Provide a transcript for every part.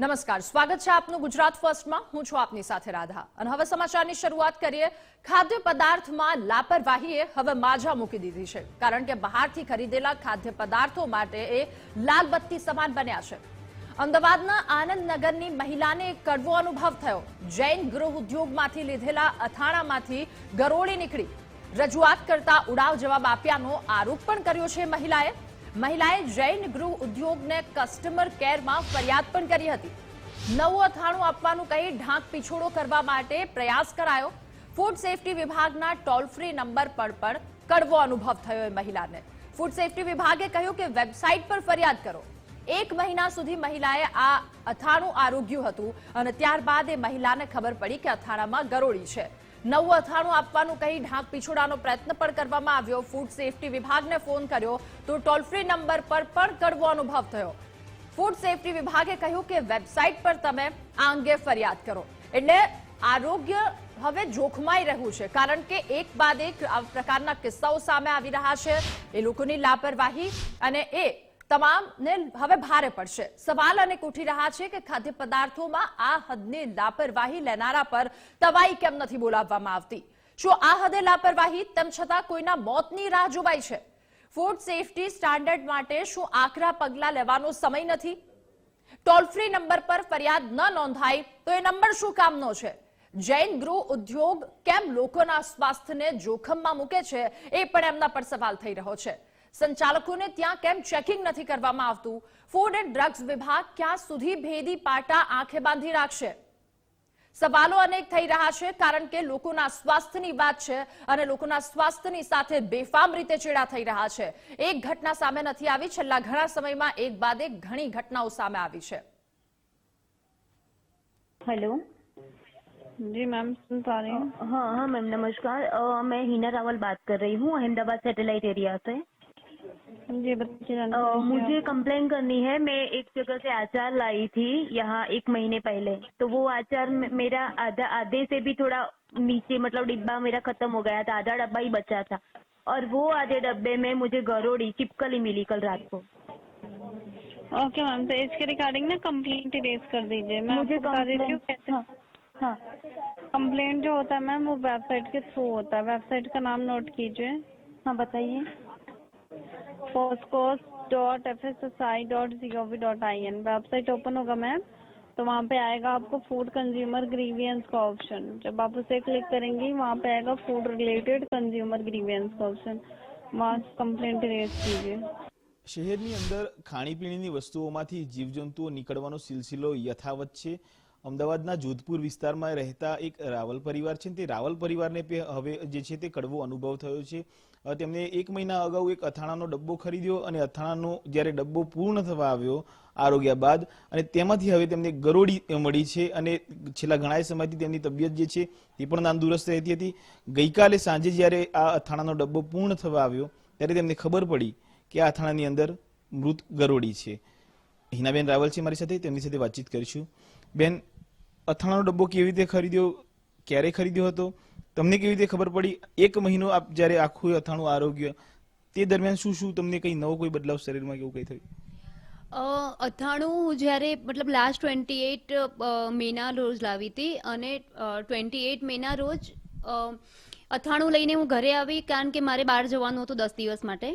નમસ્કાર, સ્વાગત છે આપનું ગુજરાત ફર્સ્ટમાં. હું છું આપની સાથે રાધા. અને હવે સમાચારની શરૂઆત કરીએ. ખાદ્ય પદાર્થમાં લાપરવાહીએ હવે માજા મૂકી દીધી છે. કારણ કે બહારથી ખરીદેલા ખાદ્ય પદાર્થો માટે એ લાલ બત્તી સમાન બન્યા છે. અમદાવાદના આનંદનગરની મહિલાને એક કડવો અનુભવ થયો. જૈન ગૃહ ઉદ્યોગમાંથી લીધેલા અથાણામાંથી ગરોળી નીકળી. રજૂઆત કરતા ઉડાવ જવાબ આપ્યાનો આરોપ પણ કર્યો છે મહિલાએ. મહિલાએ જૈન ગૃહ ઉદ્યોગને કસ્ટમર કેરમાં ફરિયાદ પણ કરી હતી. નવું અથાણું આપવાનું કહી ઢાંક પીછોડો કરવા માટે પ્રયાસ કરાયો. ફૂડ સેફટી વિભાગના ટોલ ફ્રી નંબર પર પણ કડવો અનુભવ થયો એ મહિલાને. ફૂડ સેફટી વિભાગે કહ્યું કે વેબસાઇટ પર ફરિયાદ કરો. એક મહિના સુધી મહિલાએ આ અથાણું આરોગ્યું હતું અને ત્યારબાદ એ મહિલાને ખબર પડી કે અથાણામાં ગરોળી છે. નવું અથાણું આપવાનું કહી ઢાંક પીછોડાનો પ્રયત્ન પણ કરવામાં આવ્યો. ફૂડ સેફટી વિભાગને ફોન કર્યો તો ટોલ ફ્રી નંબર પર પણ કડવો અનુભવ થયો. ફૂડ સેફટી વિભાગે કહ્યું કે વેબસાઇટ પર તમે આ અંગે ફરિયાદ કરો. એટલે આરોગ્ય હવે જોખમાઈ રહ્યું છે, કારણ કે એક બાદ એક પ્રકારના કિસ્સાઓ સામે આવી રહ્યા છે. એ લોકોની લાપરવાહી અને એ તમામને હવે ભારે પડશે. સવાલ અને ઉઠી રહ્યા છે કે ખાદ્ય પદાર્થોમાં આ હદની લાપરવાહી લેનારા પર તવાઈ કેમ નથી બોલાવવામાં આવતી? શું આ હદે લાપરવાહી? તેમ છતાં કોઈના મોતની રાહ જોવાય છે. ફૂડ સેફટી સ્ટાન્ડર્ડ માટે શું આકરા પગલાં લેવાનો સમય નથી? ટોલ ફ્રી નંબર પર ફરિયાદ ન નોંધાય તો એ નંબર શું કામનો છે? જૈન ગૃહ ઉદ્યોગ કેમ લોકોના સ્વાસ્થ્યને જોખમમાં મૂકે છે એ પણ એમના પર સવાલ થઈ રહ્યો છે. સંચાલકોને ત્યાં કેમ ચેકિંગ નથી કરવામાં આવતું ફૂડ એન્ડ ડ્રગ્સ વિભાગ ક્યાં સુધી ભેદી પાટા આંખે બાંધી રાખશે સવાલો અનેક થઈ રહ્યા છે કારણ કે લોકોના સ્વાસ્થ્યની વાત છે અને લોકોના સ્વાસ્થ્યની સાથે બેફામ રીતે ચેડા થઈ રહ્યા છે એક ઘટના સામે નથી આવી છેલ્લા ઘણા સમયમાં એક બાદ એક ઘણી ઘટનાઓ સામે આવી છે हेलो जी मैम सुन पा रही हूँ हाँ हाँ मैम नमस्कार अ, मैं हीना रावल बात कर रही हूँ अहमदाबाद सैटेलाइट एरिया से जी बच्चे मुझे कंप्लेन करनी है मैं एक जगह से आचार लाई थी यहाँ एक महीने पहले। तो वो आचार मेरा आधा आधे से भी थोड़ा नीचे मतलब डिब्बा मेरा खत्म हो गया था आधा डब्बा ही बचा था। और वो आधे डब्बे में मुझे गरोड़ी चिपकली मिली कल रात को। ओके मैम तो इसके रिगार्डिंग ना कंप्लेंट रेज कर दीजिए। मैं मुझे बता देती हूँ हाँ हाँ। कंप्लेंट जो होता है मैम वो वेबसाइट के थ्रू होता है। वेबसाइट का नाम नोट कीजिए। हाँ बताइए। पोस्कोस dot F S S I dot G O V dot I N website open होगा मैम तो वहाँ पे आएगा आपको फूड कंज्यूमर ग्रीवियंस का ऑप्शन जब आप उसे क्लिक करेंगी वहाँ पे आएगा फूड रिलेटेड कंज्यूमर ग्रीवियंस का ऑप्शन वहाँ कंप्लेंट रेज कीजिए શહેરની અંદર ખાણીપીણીની વસ્તુઓમાંથી જીવજંતુઓ નીકળવાનો સિલસિલો યથાવત છે અમદાવાદના જોધપુર વિસ્તારમાં રહેતા એક રાવલ પરિવાર છે તે રાવલ પરિવારને પે- હવે જે છે તે કડવો અનુભવ થયો છે અ, તેમણે એક મહિના અગાઉ એક અથાણાનો ડબ્બો ખરીદ્યો અને અથાણાનો જ્યારે ડબ્બો પૂર્ણ થવા આવ્યો આરોગ્યા બાદ અને તેમાંથી હવે તેમને ગરોળી મળી છે અને છેલ્લા ઘણા સમયથી તેમની તબિયત જે છે તે પણ નાંદુરસ્ત રહેતી હતી. ગઈકાલે સાંજે જ્યારે આ અથાણાનો ડબ્બો પૂર્ણ થવા આવ્યો ત્યારે તેમને ખબર પડી કે આ અથાણાની અંદર મૃત ગરોડી છે. હિનાબેન રાવલ છે મારી સાથે, તેમની સાથે વાતચીત કરીશું. બેન, અથાણાનો ડબ્બો કેવી રીતે ખરીદ્યો, ક્યારે ખરીદ્યો હતો? તમને કેવી રીતે ખબર પડી? એક મહિનો આપ જ્યારે આખું અથાણું આરોગ્ય, તે દરમિયાન શું શું તમને કઈ નવો કોઈ બદલાવ શરીરમાં કેવું કઈ થયું? અથાણું જ્યારે મતલબ લાસ્ટ ટ્વેન્ટી એટ મેના રોજ લાવી હતી અને ટ્વેન્ટી એટ મેના રોજ અથાણું લઈને હું ઘરે આવી કારણ કે મારે બહાર જવાનું હતું દસ દિવસ માટે.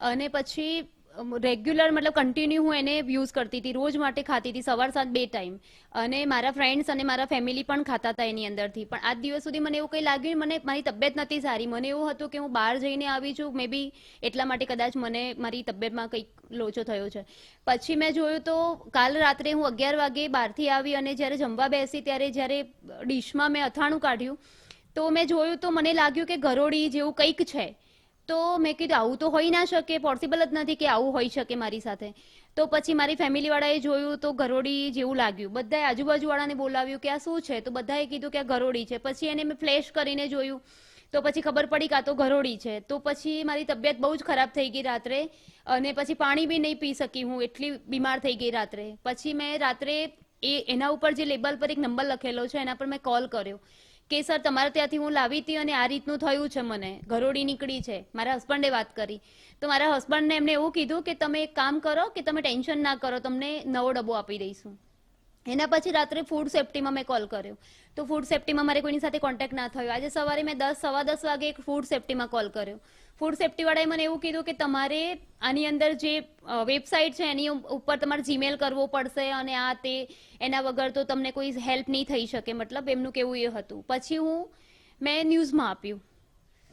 અને પછી રેગ્યુલર મતલબ કન્ટિન્યુ હું એને યુઝ કરતી હતી. રોજ માટે ખાતી હતી, સવાર સાંજ બે ટાઈમ અને મારા ફ્રેન્ડ્સ અને મારા ફેમિલી પણ ખાતા હતા એની અંદરથી. પણ આજ દિવસ સુધી મને એવું કંઈ લાગ્યું મને, મારી તબિયત નથી સારી. મને એવું હતું કે હું બહાર જઈને આવી છું. મે બી એટલા માટે કદાચ મને મારી તબિયતમાં કંઈક લોચો થયો છે. પછી મેં જોયું તો કાલ રાત્રે હું અગિયાર વાગે બહારથી આવી અને જ્યારે જમવા બેસી ત્યારે જ્યારે ડીશમાં મેં અથાણું કાઢ્યું, તો મેં જોયું તો મને લાગ્યું કે ગરોળી જેવું કંઈક છે. તો મેં કીધું, આવું તો હોઈ ના શકે પોસિબલ જ નથી કે આવું હોઈ શકે મારી સાથે. તો પછી મારી ફેમિલીવાળાએ જોયું તો ગરોડી જેવું લાગ્યું. બધાએ આજુબાજુવાળાને બોલાવ્યું કે, આ શું છે? તો બધાએ કીધું કે, આ ગરોડી છે. પછી એને મેં ફ્લેશ કરીને જોયું. તો પછી ખબર પડી કે તો ગરોડી છે. તો પછી મારી તબિયત બહુ જ ખરાબ થઈ ગઈ રાત્રે અને પછી પાણી બી નહીં પી શકી હું, એટલી બીમાર થઈ ગઈ રાત્રે. પછી મેં રાત્રે એ એના ઉપર જે લેબલ પર એક નંબર લખેલો છે એના પર મેં કોલ કર્યો. કે, સર, તમારે ત્યાંથી હું લાવી હતી અને આ રીતનું થયું છે મને. ઘરોડી નીકળી છે. મારા હસબન્ડે વાત કરી. તો મારા હસબન્ડને એમને એવું કીધું કે, તમે એક કામ કરો કે તમે ટેન્શન ના કરો. તમને નવો ડબ્બો આપી દઈશું. એના પછી રાત્રે ફૂડ સેફ્ટીમાં મેં કોલ કર્યો. તો ફૂડ સેફ્ટીમાં મારે કોઈની સાથે કોન્ટેક્ટ ના થયો. આજે સવારે મેં દસ, સવા દસ વાગે એક ફૂડ સેફ્ટીમાં કોલ કર્યો. ફૂડ સેફ્ટીવાળાએ મને એવું કીધું કે તમારે આની અંદર જે વેબસાઇટ છે એની ઉપર તમારે જીમેલ કરવો પડશે અને આ તે, એના વગર તો તમને કોઈ હેલ્પ નહીં થઈ શકે. મતલબ એમનું કેવું એ હતું. પછી હું, મેં ન્યૂઝમાં આપ્યું.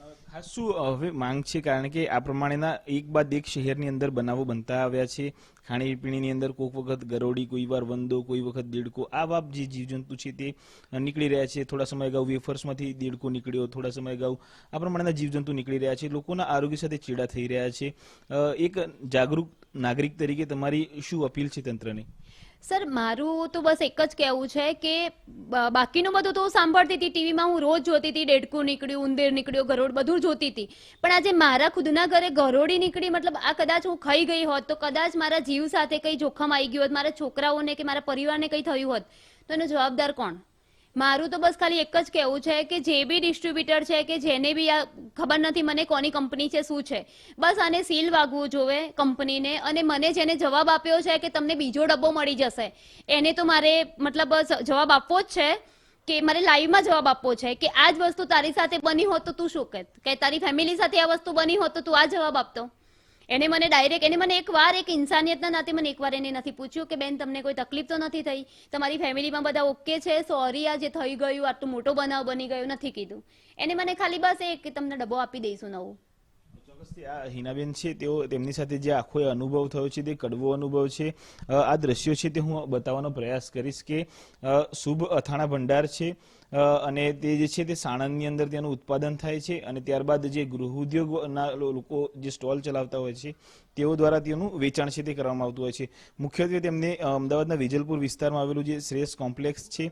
ખાસ શું હવે માંગ છે કારણ કે આ પ્રમાણેના એક બાદ એક શહેરની અંદર બનાવો બનતા આવ્યા છે. ખાણીપીણીની અંદર કોઈક વખત ગરોડી કોઈ વાર વંદો, કોઈ વખત દેડકો, આ બાપ જે જીવજંતુ છે તે નીકળી રહ્યા છે. થોડા સમય અગાઉ વેફર્સમાંથી દેડકો નીકળ્યો, થોડા સમય અગાઉ આ પ્રમાણેના જીવજંતુ નીકળી રહ્યા છે. લોકોના આરોગ્ય સાથે ચેડા થઈ રહ્યા છે. એક જાગૃત નાગરિક તરીકે તમારી શું અપીલ છે તંત્રને? સર, મારું તો બસ એક જ કહેવું છે કે બાકીનું બધું તો સાંભળતી હતી. ટીવીમાં હું રોજ જોતી હતી. ડેડકું નીકળ્યું ઉંદર નીકળ્યો ગરોડ બધું જોતી હતી. પણ આજે મારા ખુદના ઘરે ગરોડી નીકળી, મતલબ આ કદાચ હું ખાઈ ગઈ હોત, તો કદાચ મારા જીવ સાથે કંઈ જોખમ આવી ગયું હોત, મારા છોકરાઓને કે મારા પરિવારને કંઈ થયું હોત. તો એનો જવાબદાર કોણ? મારું તો બસ ખાલી એક જ કહેવું છે કે જે બી ડિસ્ટ્રીબ્યુટર છે કે જેને બી આ ખબર નથી મને કોની કંપની છે, શું છે. બસ આને સીલ વાગવું જોવે કંપનીને અને મને જેને જવાબ આપ્યો છે કે તમને બીજો ડબ્બો મળી જશે, એને તો મારે મતલબ જવાબ આપવો જ છે કે મારે લાઈવમાં જવાબ આપવો છે કે આ જ વસ્તુ તારી સાથે બની હોત તો તું શું કહેત? કે તારી ફેમિલી સાથે આ વસ્તુ બની હોત તો તું આ જવાબ આપતો. એને મને ડાયરેક્ટ એને મને એકવાર એક ઇન્સાનિયતના નાતે મને એકવાર એને નથી પૂછ્યું કે બેન તમને કોઈ તકલીફ તો નથી થઈ? તમારી ફેમિલીમાં બધા ઓકે છે? સોરી આ જે થઈ ગયું આટલું મોટો બનાવ બની ગયો, નથી કીધું. એને મને ખાલી બસ એક તમને ડબ્બો આપી દઈશું નવું. આ હિનાબેન છે, તેઓ તેમની સાથે જે આખો અનુભવ થયો છે, તે કડવો અનુભવ છે. આ દ્રશ્યો છે તે હું બતાવવાનો પ્રયાસ કરીશ કે શુભ અથાણા ભંડાર છે અને તે જે છે તે સાણંદની અંદર તેનું ઉત્પાદન થાય છે અને ત્યારબાદ જે ગૃહ ઉદ્યોગના લોકો જે સ્ટોલ ચલાવતા હોય છે તેઓ દ્વારા તેનું વેચાણ છે તે કરવામાં આવતું હોય છે. મુખ્યત્વે તેમને અમદાવાદના વેજલપુર વિસ્તારમાં આવેલું જે શ્રેષ્ઠ કોમ્પ્લેક્સ છે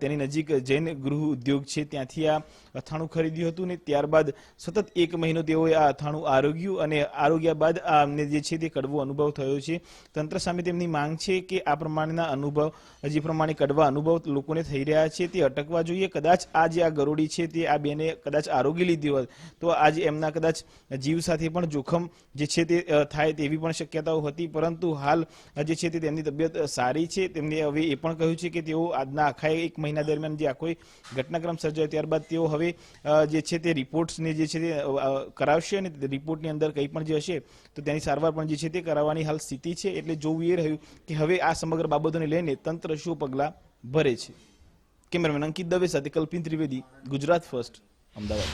તેની નજીક જૈન ગૃહ ઉદ્યોગ છે. ત્યાંથી આ અથાણું ખરીદ્યું હતું ને ત્યારબાદ સતત એક મહિનો તેઓએ આ અથાણું આરોગ્યું અને આરોગ્યા બાદ આ અમને જે છે તે કડવો અનુભવ થયો છે. તંત્ર સામે તેમની માંગ છે કે આ પ્રમાણેના અનુભવ જે પ્રમાણે કડવા અનુભવ લોકોને થઈ રહ્યા છે તે અટકવા જોઈએ. કદાચ આ જે આ ગરોડી છે તે આ બેને કદાચ આરોગી લીધી હોત તો આજે એમના કદાચ જીવ સાથે પણ જોખમ જે છે તે અ, થાય તેવી પણ શક્યતાઓ હતી, પરંતુ હાલ જે છે તે તેમની તબિયત સારી છે. તેમને હવે એ પણ કહ્યું છે કે તેઓ આજના આખા એક મહિના દરમિયાન જે આખો ઘટનાક્રમ સર્જાયો, ત્યારબાદ તેઓ હવે જે છે તે રિપોર્ટ્સને જે છે તે કરાવશે અને રિપોર્ટની અંદર કંઈ પણ જે હશે, તો તેની સારવાર પણ જે છે તે કરાવવાની હાલ સ્થિતિ છે. એટલે જોવું એ રહ્યું કે હવે આ સમગ્ર બાબતોને લઈને તંત્ર શું પગલાં ભરે છે. કેમેરામેન અંકિત દવે સાથે કલ્પિન ત્રિવેદી, ગુજરાત ફર્સ્ટ, અમદાવાદ.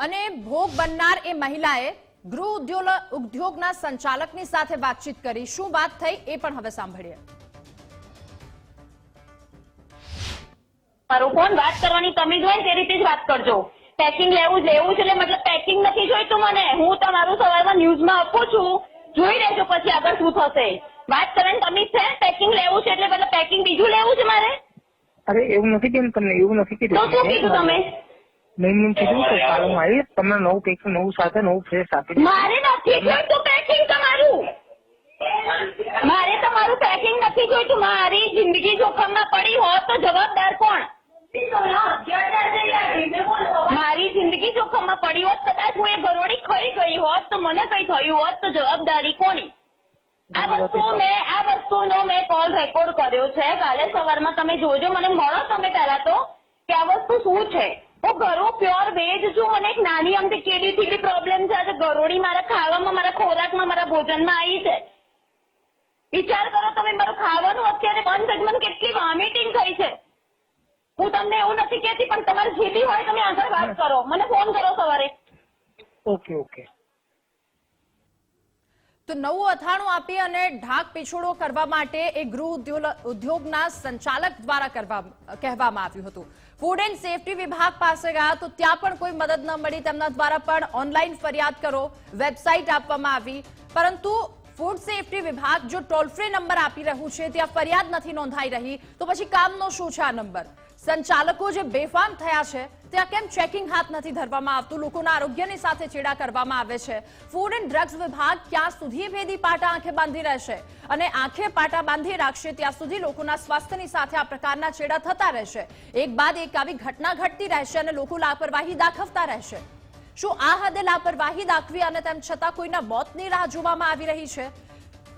અને ભોગ બનનાર એ મહિલાએ ગૃહ ઉદ્યોગના સંચાલકની સાથે વાતચીત કરી શું વાત થઈ એ પણ હવે સાંભળીએ. મારો ફોન વાત કરવાની તમીજ હોય તે રીતે જ વાત કરજો. પેકિંગ લેવું લેવું છે એટલે મતલબ પેકિંગ નથી જોઈતું મને. હું તમારું સવારમાં ન્યૂઝમાં આપું છું. જોઈ લેજો પછી આગળ શું થશે. વાત કરવાની તમીજ છે પેકિંગ લેવું છે એટલે મતલબ પેકિંગ બીજું લેવું છે મારે? અરે એવું નથી કેમ તમને એવું નથી તો શું કીધું તમે? મેં એમ કીધું કે કાલે મારી તમને નવું પેક નવું સાથે નવું ફ્રેશ આપી મારે નથી જોઈતું પેકિંગ તમારું. મારે તમારું પેકિંગ નથી જોઈતું. મારી જિંદગી જોખમમાં પડી હોત તો જવાબદાર કોણ? મારી જિંદગી જોખમમાં પડી હોત કદાચ હું એ ગરોળી ખરી ગઈ હોત તો મને કઈ થયું હોત તો જવાબદારી કોની? આ વસ્તુ મેં આ વસ્તુનો મેં કોલ રેકોર્ડ કર્યો છે. કાલે સવારમાં તમે જોજો મને મળો તમે પહેલા તો કે આ વસ્તુ શું છે? હું ઘરું પ્યોર વેજ છું. મને એક નાની અમથી કેડીથી બી પ્રોબ્લેમ છે. આજે ગરોળી મારા ખાવામાં મારા ખોરાકમાં મારા ભોજનમાં આવી છે. વિચાર કરો તમે મારું ખાવાનું અત્યારે બંધ થઈ મને કેટલી વોમિટિંગ થઈ છે. હું તમને એવું નથી કહેતી પણ તમારે જે બી હોય તમે આગળ વાત કરો. મને ફોન કરો સવારે. ઓકે ઓકે તો નવું અથાણું આપી અને ઢાક પીછોડો કરવા માટે એ ગૃહ ઉદ્યોગ- ઉદ્યોગના સંચાલક દ્વારા કરવા કહેવામાં આવ્યું હતું. ફૂડ એન્ડ સેફટી વિભાગ પાસે ગયા તો ત્યાં પણ કોઈ મદદ ન મળી. તેમના દ્વારા પણ ઓનલાઈન ફરિયાદ કરો વેબસાઇટ આપવામાં આવી. પરંતુ ફૂડ સેફટી વિભાગ જો ટોલ ફ્રી નંબર આપી રહ્યું છે, ત્યાં ફરિયાદ નથી નોંધાઈ રહી. તો પછી કામનો શું છે આ નંબર સંચાલકો જે બેફામ થયા છે ત્યાં કેમ ચેકિંગ હાથ નથી ધરવામાં આવતું? લોકોના આરોગ્યની સાથે ચેડા કરવામાં આવે છે. ફૂડ એન્ડ ડ્રગ્સ વિભાગ ક્યાં સુધી ભેદી પાટા આંખે બાંધી રહેશે? અને આંખે પાટા બાંધી રાખશે ત્યાં સુધી લોકોના સ્વાસ્થ્યની સાથે આ પ્રકારના ચેડા થતા રહેશે. એક બાદ એક આવી ઘટના ઘટતી રહેશે અને લોકો લાપરવાહી દાખવતા રહેશે. શું આ હદે લાપરવાહી દાખવી અને તેમ છતાં કોઈના મોતની રાહ જોવામાં આવી રહી છે?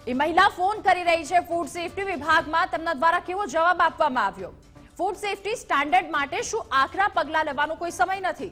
એ મહિલા ફોન કરી રહી છે. ફૂડ સેફટી વિભાગમાં તેમના દ્વારા કેવો જવાબ આપવામાં આવ્યો? ફૂડ સેફટી સ્ટાન્ડર્ડ માટે શું આકરા પગલાં લેવાનો કોઈ સમય નથી?